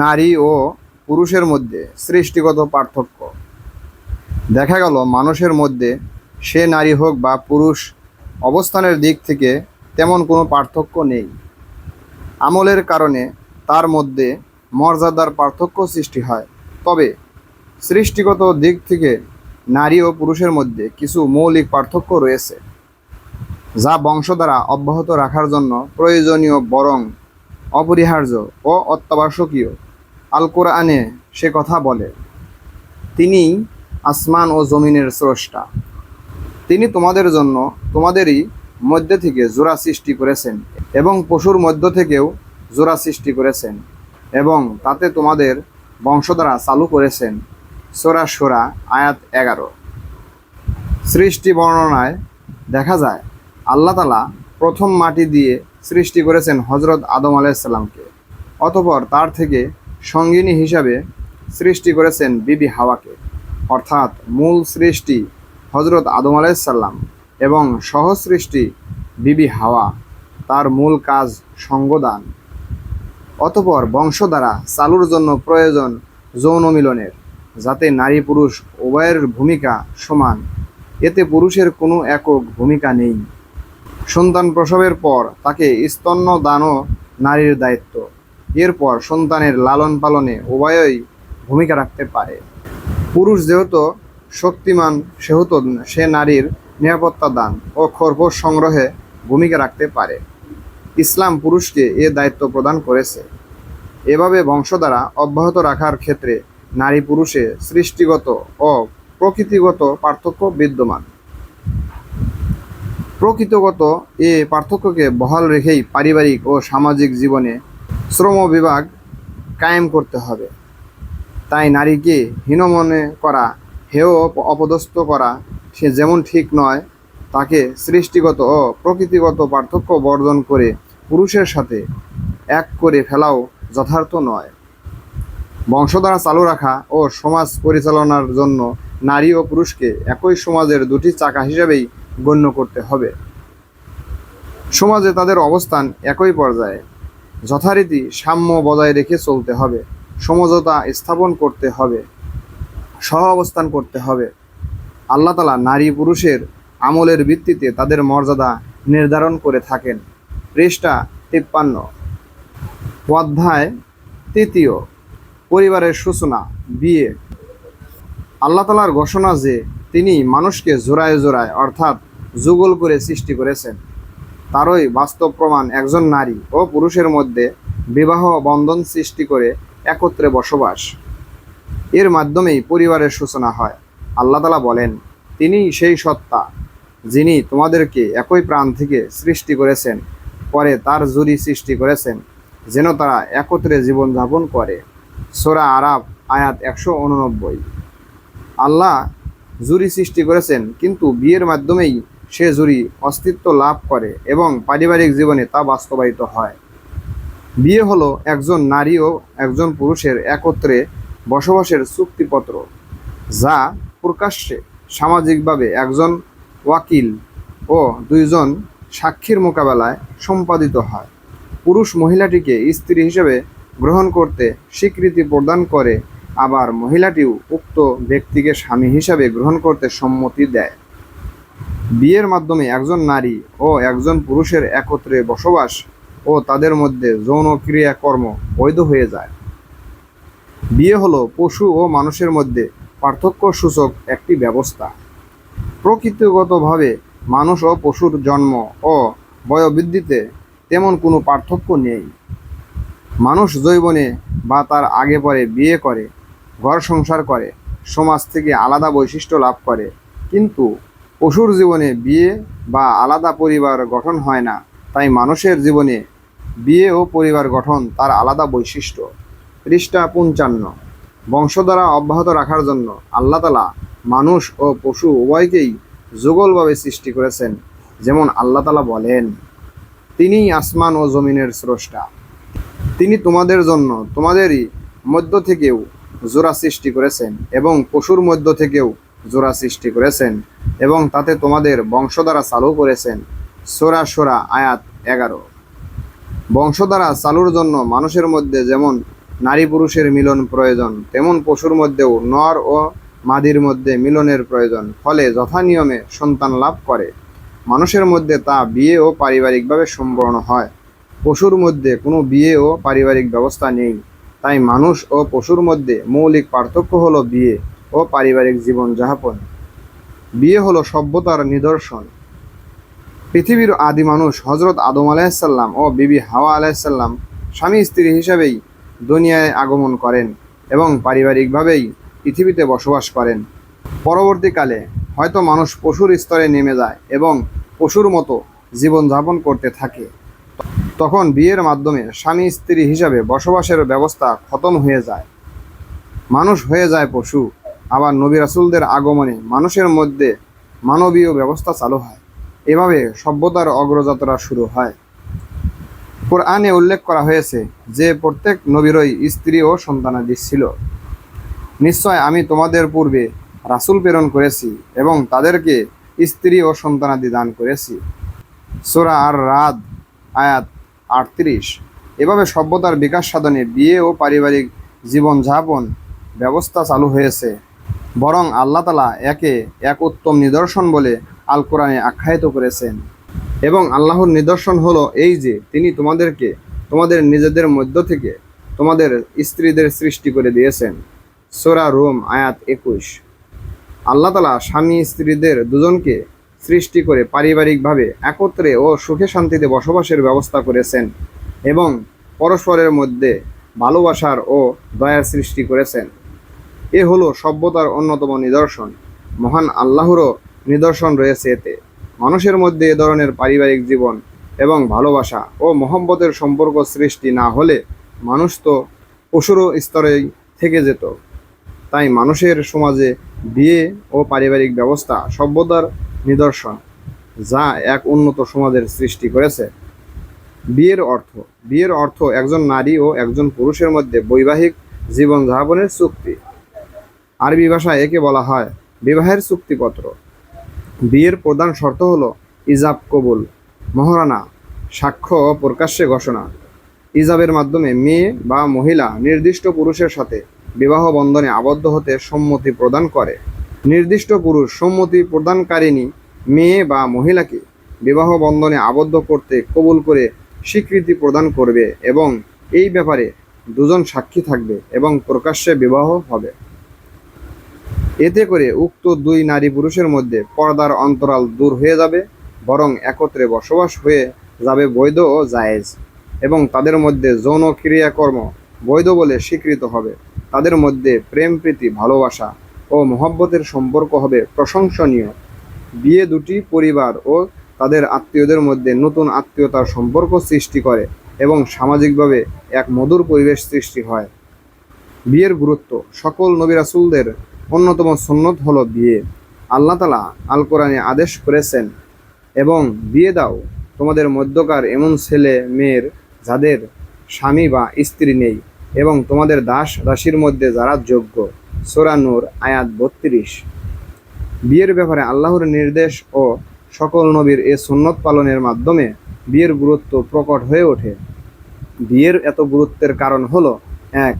নারী ও পুরুষের মধ্যে সৃষ্টিগত পার্থক্য। দেখা গেল, মানুষের মধ্যে সে নারী হোক বা পুরুষ, অবস্থানের দিক থেকে তেমন কোনো পার্থক্য নেই। আমলের কারণে তার মধ্যে মর্যাদার পার্থক্য সৃষ্টি হয়। তবে সৃষ্টিগত দিক থেকে নারী ও পুরুষের মধ্যে কিছু মৌলিক পার্থক্য রয়েছে, যা বংশ দ্বারা অব্যাহত রাখার জন্য প্রয়োজনীয় বরং অপরিহার্য ও অত্যাবশ্যকীয়। আল কোরআনে সে কথা বলে তিনি আসমান ও জমিনের স্রষ্টা। তিনি তোমাদের জন্য তোমাদেরই মধ্যে থেকে জোড়া সৃষ্টি করেছেন এবং পশুর মধ্য থেকেও জোড়া সৃষ্টি করেছেন এবং তাতে তোমাদের বংশধারা চালু করেছেন। সোরা সোরা আয়াত এগারো। সৃষ্টি বর্ণনায় দেখা যায়, আল্লাহ তালা প্রথম মাটি দিয়ে সৃষ্টি করেছেন হজরত আদম আলাইসাল্লামকে অতপর তার থেকে সঙ্গিনী হিসাবে সৃষ্টি করেছেন বিবি হাওয়াকে। অর্থাৎ মূল সৃষ্টি হজরত আদম আলাইসাল্লাম এবং সহ সৃষ্টি বিবি হাওয়া, তার মূল কাজ সঙ্গদান। অতপর বংশ দ্বারা চালুর জন্য প্রয়োজন যৌন মিলনের, যাতে নারী পুরুষ উভয়ের ভূমিকা সমান। এতে পুরুষের কোনো একক ভূমিকা নেই। সন্তান প্রসবের পর তাকে স্তন্য দানও নারীর দায়িত্ব। এরপর সন্তানের লালন পালনে উভয়ই ভূমিকা রাখতে পারে। পুরুষ যেহেতু শক্তিমান, সেহেতু সে নারীর নিরাপত্তা দান ও খরপোশ সংগ্রহে ভূমিকা রাখতে পারে। ইসলাম পুরুষকে এ দায়িত্ব প্রদান করেছে। এভাবে বংশধারা অব্যাহত রাখার ক্ষেত্রে নারী পুরুষে সৃষ্টিগত ও প্রকৃতিগত পার্থক্য বিদ্যমান। প্রকৃতগত এ পার্থক্যকে বহাল রেখেই পারিবারিক ও সামাজিক জীবনে শ্রম বিভাগ কায়েম করতে হবে। তাই নারীকে হীনমনে করা, হেয় অপদস্থ করা, সে যেমন ঠিক নয়, তাকে সৃষ্টিগত ও প্রকৃতিগত পার্থক্য বর্জন করে পুরুষের সাথে এক করে ফেলাও যথার্থ নয়। বংশধারা চালু রাখা ও সমাজ পরিচালনার জন্য নারী ও পুরুষকে একই সমাজের দুটি চাকা হিসেবেই গণ্য করতে হবে। সমাজে তাদের অবস্থান একই পর্যায়ে। যথারীতি সাম্য বজায় রেখে চলতে হবে। সমঝোতা স্থাপন করতে হবে। সহ অবস্থান করতে হবে। আল্লাহ তালা নারী পুরুষের আমলের ভিত্তিতে তাদের মর্যাদা নির্ধারণ করে থাকেন। পৃষ্ঠা তিপ্পান্ন। অধ্যায় তৃতীয়। পরিবারের সূচনা, বিয়ে। আল্লাহ তালার ঘোষণা যে তিনি মানুষকে জোড়ায় জোড়ায়, অর্থাৎ যুগল করে সৃষ্টি করেছেন। তারই বাস্তব প্রমাণ একজন নারী ও পুরুষের মধ্যে বিবাহ বন্ধন সৃষ্টি করে একত্রে বসবাস। এর মাধ্যমেই পরিবারের সূচনা হয়। আল্লাহ তালা বলেন, তিনিই সেই সত্তা যিনি তোমাদেরকে একই প্রাণ থেকে সৃষ্টি করেছেন, পরে তার জুরি সৃষ্টি করেছেন, যেন তারা একত্রে জীবনযাপন করে। সোরা আরাব আয়াত একশো উননব্বই। আল্লাহ জুরি সৃষ্টি করেছেন, কিন্তু বিয়ের মাধ্যমেই সে জুরি অস্তিত্ব লাভ করে এবং পারিবারিক জীবনে তা বাস্তবায়িত হয়। বিয়ে হলো একজন নারী ও একজন পুরুষের একত্রে বসবাসের চুক্তিপত্র, যা প্রকাশ্যে সামাজিকভাবে একজন ওয়াকিল ও দুইজন সাক্ষীর মোকাবেলায় সম্পাদিত হয়। পুরুষ মহিলাটিকে স্ত্রী হিসেবে গ্রহণ করতে স্বীকৃতি প্রদান করে আবার মহিলাটিও উক্ত ব্যক্তিকে স্বামী হিসাবে গ্রহণ করতে সম্মতি দেয়। বিয়ের মাধ্যমে একজন নারী ও একজন পুরুষের একত্রে বসবাস ও তাদের মধ্যে যৌন ক্রিয়াকর্ম বৈধ হয়ে যায়। বিয়ে হলো পশু ও মানুষের মধ্যে পার্থক্য সূচক একটি ব্যবস্থা। প্রকৃতিগতভাবে মানুষ ও পশুর জন্ম ও বয়োবৃদ্ধিতে তেমন কোনো পার্থক্য নেই। মানুষ জৈবনে বা তার আগে পরে বিয়ে করে ঘর সংসার করে, সমাজ থেকে আলাদা বৈশিষ্ট্য লাভ করে। কিন্তু পশুর জীবনে বিয়ে বা আলাদা পরিবার গঠন হয় না, তাই মানুষের জীবনে বিয়ে ও পরিবার গঠন তার আলাদা বৈশিষ্ট্য। পৃষ্ঠা পঞ্চান্ন। বংশধারা অব্যাহত রাখার জন্য আল্লাহ তালা মানুষ ও পশু উভয়কেই যুগলভাবে সৃষ্টি করেছেন, যেমন আল্লাহ তালা বলেন, তিনিই আসমান ও জমিনের স্রষ্টা। তিনি তোমাদের জন্য, তোমাদেরই মধ্য থেকেও জোড়া সৃষ্টি করেছেন এবং পশুর মধ্য থেকেও জোড়া সৃষ্টি করেছেন এবং তাতে তোমাদের বংশধারা চালু করেছেন। সোরা সোরা আয়াত এগারো। বংশধারা চালুর জন্য মানুষের মধ্যে যেমন নারী পুরুষের মিলন প্রয়োজন, তেমন পশুর মধ্যেও নর ও মাদির মধ্যে মিলনের প্রয়োজন, ফলে যথা নিয়মে সন্তান লাভ করে। মানুষের মধ্যে তা বিয়ে ও পারিবারিকভাবে সম্পন্ন হয়। পশুর মধ্যে কোনো বিয়ে ও পারিবারিক ব্যবস্থা নেই। তাই মানুষ ও পশুর মধ্যে মৌলিক পার্থক্য হলো বিয়ে ও পারিবারিক জীবন জীবনযাপন বিয়ে হলো সভ্যতার নিদর্শন। পৃথিবীর আদি মানুষ হজরত আদম আলাইসাল্লাম ও বিবি হাওয়া আলাইসাল্লাম স্বামী স্ত্রী হিসাবেই দুনিয়ায় আগমন করেন এবং পারিবারিকভাবেই পৃথিবীতে বসবাস করেন। পরবর্তীকালে হয়তো মানুষ পশুর স্তরে নেমে যায় এবং পশুর মতো জীবনযাপন করতে থাকে। তখন বিয়ের মাধ্যমে স্বামী স্ত্রী হিসাবে বসবাসের ব্যবস্থা খতম হয়ে যায়। মানুষ হয়ে যায় পশু। আবার নবী রাসুলদের আগমনে মানুষের মধ্যে মানবীয় ব্যবস্থা চালু হয়। এভাবে সভ্যতার অগ্রযাত্রা শুরু হয়। কোরআনে উল্লেখ করা হয়েছে যে প্রত্যেক নবীরই স্ত্রী ও সন্তানাদি ছিল। নিশ্চয় আমি তোমাদের পূর্বে রাসুল প্রেরণ করেছি এবং তাদেরকে স্ত্রী ও সন্তানাদি দান করেছি। সোরা আর রাত আয়াত আটত্রিশ। এভাবে সভ্যতার বিকাশ সাধনে বিয়ে ও পারিবারিক জীবনযাপন ব্যবস্থা চালু হয়েছে। বরং আল্লাহ তালা একে এক উত্তম নিদর্শন বলে আল কোরআনে আখ্যায়িত করেছেন। এবং আল্লাহর নিদর্শন হলো এই যে, তিনি তোমাদেরকে, তোমাদের নিজেদের মধ্য থেকে তোমাদের স্ত্রীদের সৃষ্টি করে দিয়েছেন। সোরা রোম আয়াত একুশ। আল্লাহ তালা স্বামী স্ত্রীদের দুজনকে সৃষ্টি করে পারিবারিকভাবে একত্রে ও সুখে শান্তিতে বসবাসের ব্যবস্থা করেছেন এবং পরস্পরের মধ্যে ভালোবাসার ও দয়ার সৃষ্টি করেছেন। এ হলো সভ্যতার অন্যতম নিদর্শন। মহান আল্লাহরও নিদর্শন রয়েছে এতে। মানুষের মধ্যে এ ধরনের পারিবারিক জীবন এবং ভালোবাসা ও মহব্বতের সম্পর্ক সৃষ্টি না হলে মানুষ তো পশুরও স্তরেই থেকে যেত। তাই মানুষের সমাজে বিয়ে ও পারিবারিক ব্যবস্থা সভ্যতার নিদর্শন, যা এক উন্নত সমাজের সৃষ্টি করেছে। বিয়ের অর্থ বিয়ের অর্থ একজন নারী ও একজন পুরুষের মধ্যে বৈবাহিক জীবনযাপনের চুক্তি। আরবি ভাষায় একে বলা হয় বিবাহের চুক্তিপত্র। বিয়ের প্রধান শর্ত হলো ইজাব কবুল, মহারানা, সাক্ষ্য ও প্রকাশ্যে ঘোষণা। ইজাবের মাধ্যমে মেয়ে বা মহিলা নির্দিষ্ট পুরুষের সাথে বিবাহ বন্ধনে আবদ্ধ হতে সম্মতি প্রদান করে। নির্দিষ্ট পুরুষ সম্মতি প্রদানকারিণী মেয়ে বা মহিলাকে বিবাহ বন্ধনে আবদ্ধ করতে কবুল করে স্বীকৃতি প্রদান করবে এবং এই ব্যাপারে দুজন সাক্ষী থাকবে এবং প্রকাশ্যে বিবাহ হবে। এতে করে উক্ত দুই নারী পুরুষের মধ্যে পর্দার অন্তরাল দূর হয়ে যাবে, বরং একত্রে বসবাস হয়ে যাবে বৈধ ও জায়েজ এবং তাদের মধ্যে যৌন ক্রিয়াকর্ম বৈধ বলে স্বীকৃত হবে। তাদের মধ্যে প্রেম প্রীতি ভালোবাসা ও মহব্বতের সম্পর্ক হবে প্রশংসনীয়। বিয়ে দুটি পরিবার ও তাদের আত্মীয়দের মধ্যে নতুন আত্মীয়তার সম্পর্ক সৃষ্টি করে এবং সামাজিকভাবে এক মধুর পরিবেশ সৃষ্টি হয়। বিয়ের গুরুত্ব, সকল নবী রাসূলদের অন্যতম সন্ন্যত হল বিয়ে। আল্লাহ তালা আল কোরআনে আদেশ করেছেন, এবং বিয়ে দাও, তোমাদের মধ্যকার এমন ছেলে, মেয়ের, যাদের স্বামী বা স্ত্রী নেই এবং তোমাদের দাস রাশির মধ্যে যারা যোগ্য। সোরা নূর, আয়াত বত্রিশ। বিয়ের ব্যাপারে আল্লাহর নির্দেশ ও সকল নবীর এ সুন্নত পালনের মাধ্যমে বিয়ের গুরুত্ব প্রকট হয়ে ওঠে। বিয়ের এত গুরুত্বের কারণ হলো, এক,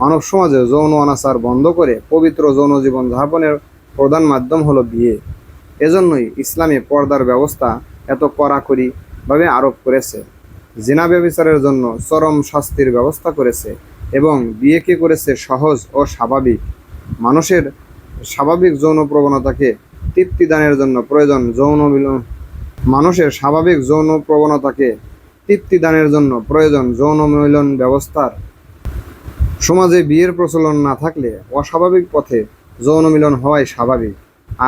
মানব সমাজে যৌন অনাচার বন্ধ করে পবিত্র যৌন জীবন যাপনের প্রধান মাধ্যম হলো বিয়ে। এজন্যই ইসলামে পর্দার ব্যবস্থা এত কড়াকড়িভাবে আরোপ করেছে। জেনা ব্যবিচারের জন্য চরম শাস্তির ব্যবস্থা করেছে এবং বিয়েকে করেছে সহজ ও স্বাভাবিক মানুষের স্বাভাবিক যৌন প্রবণতাকে তৃপ্তিদানের জন্য প্রয়োজন যৌন মিলন। মানুষের স্বাভাবিক যৌন প্রবণতাকে তৃপ্তিদানের জন্য প্রয়োজন যৌন মিলন ব্যবস্থার। সমাজে বিয়ের প্রচলন না থাকলে অস্বাভাবিক পথে যৌন মিলন হওয়াই স্বাভাবিক।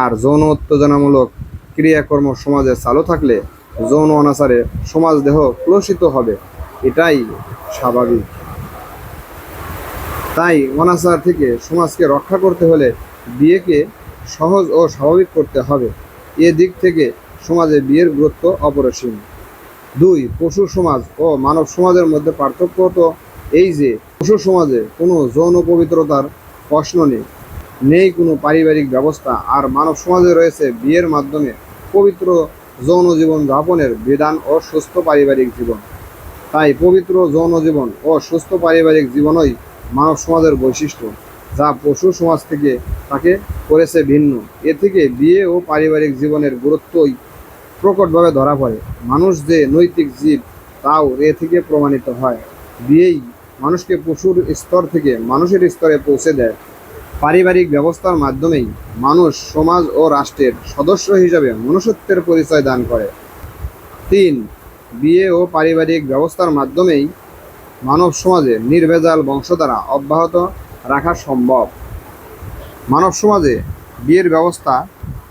আর যৌন উত্তেজনামূলক ক্রিয়াকর্ম সমাজে চালু থাকলে যৌন অনাচারে সমাজ দেহ ক্লসিত হবে। এটাই স্বাভাবিক। তাই অনাচার থেকে সমাজকে রক্ষা করতে হলে বিয়েকে সহজ ও স্বাভাবিক করতে হবে। এ দিক থেকে সমাজে বিয়ের গুরুত্ব অপরিসীম। দুই, পশু সমাজ ও মানব সমাজের মধ্যে পার্থক্য তো এই যে, পশু সমাজে কোনো যৌন পবিত্রতার প্রশ্ন নেই। নেই কোনো পারিবারিক ব্যবস্থা আর মানব সমাজে রয়েছে বিয়ের মাধ্যমে পবিত্র যৌন জীবন যাপনের বিধান ও সুস্থ পারিবারিক জীবন। তাই পবিত্র যৌন জীবন ও সুস্থ পারিবারিক জীবনই মানব সমাজের বৈশিষ্ট্য, যা পশু সমাজ থেকে তাকে করেছে ভিন্ন। এ থেকে বিয়ে ও পারিবারিক জীবনের গুরুত্বই প্রকটভাবে ধরা পড়ে। মানুষ যে নৈতিক জীব, তাও এ থেকে প্রমাণিত হয়। বিয়েই মানুষকে পশুর স্তর থেকে মানুষের স্তরে পৌঁছে দেয়। পারিবারিক ব্যবস্থার মাধ্যমেই মানুষ সমাজ ও রাষ্ট্রের সদস্য হিসাবে মনুষ্যত্বের পরিচয় দান করে। তিন, বিয়ে ও পারিবারিক ব্যবস্থার মাধ্যমেই মানব সমাজে নির্ভেজাল বংশধারা অব্যাহত রাখা সম্ভব। মানব সমাজে বিয়ের ব্যবস্থা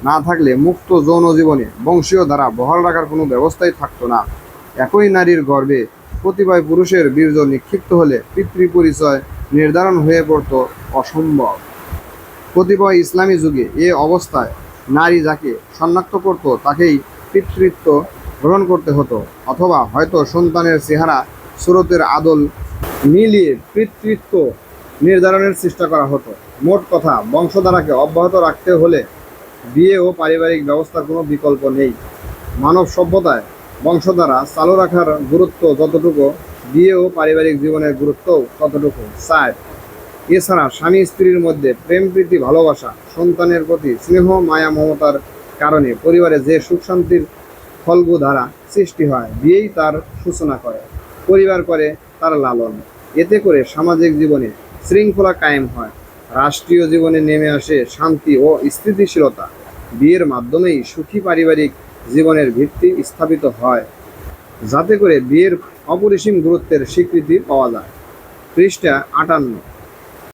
না থাকলে মুক্ত যৌন জীবনে বংশীয় ধারা বহাল রাখার কোনো ব্যবস্থাই থাকতো না। একই নারীর গর্ভে কতিপয় পুরুষের বীর্য নিক্ষিপ্ত হলে পিতৃ পরিচয় নির্ধারণ হয়ে পড়তো অসম্ভব। কতিপয় ইসলামী যুগে এ অবস্থায় নারী যাকে শনাক্ত করত তাকেই পিতৃত্ব গ্রহণ করতে হতো, অথবা হয়তো সন্তানের চেহারা সুরতের আদল মিলিয়ে পিতৃত্ব নির্ধারণের চেষ্টা করা হতো। মোট কথা, বংশধারাকে অব্যাহত রাখতে হলে বিয়ে ও পারিবারিক ব্যবস্থার কোনো বিকল্প নেই। মানব সভ্যতায় বংশধারা চালু রাখার গুরুত্ব যতটুকু, বিয়ে ও পারিবারিক জীবনের গুরুত্বও ততটুকু। চার, এছাড়া স্বামী স্ত্রীর মধ্যে প্রেম, প্রীতি, ভালোবাসা, সন্তানের প্রতি স্নেহ, মায়া, মমতার কারণে পরিবারে যে সুখ শান্তির ফলগু ধারা সৃষ্টি হয়, বিয়েই তার সূচনা করে। পরিবার করে, তার লালন। এতে করে সামাজিক জীবনে শৃঙ্খলা কায়েম হয়। রাষ্ট্রীয় জীবনে নেমে আসে শান্তি ও স্থিতিশীলতা। বিয়ের মাধ্যমেই সুখী পারিবারিক জীবনের ভিত্তি স্থাপিত হয়। যাতে করে বিয়ের অপরিসীম গুরুত্বের স্বীকৃতি পাওয়া যায়। পৃষ্ঠা আটান্ন।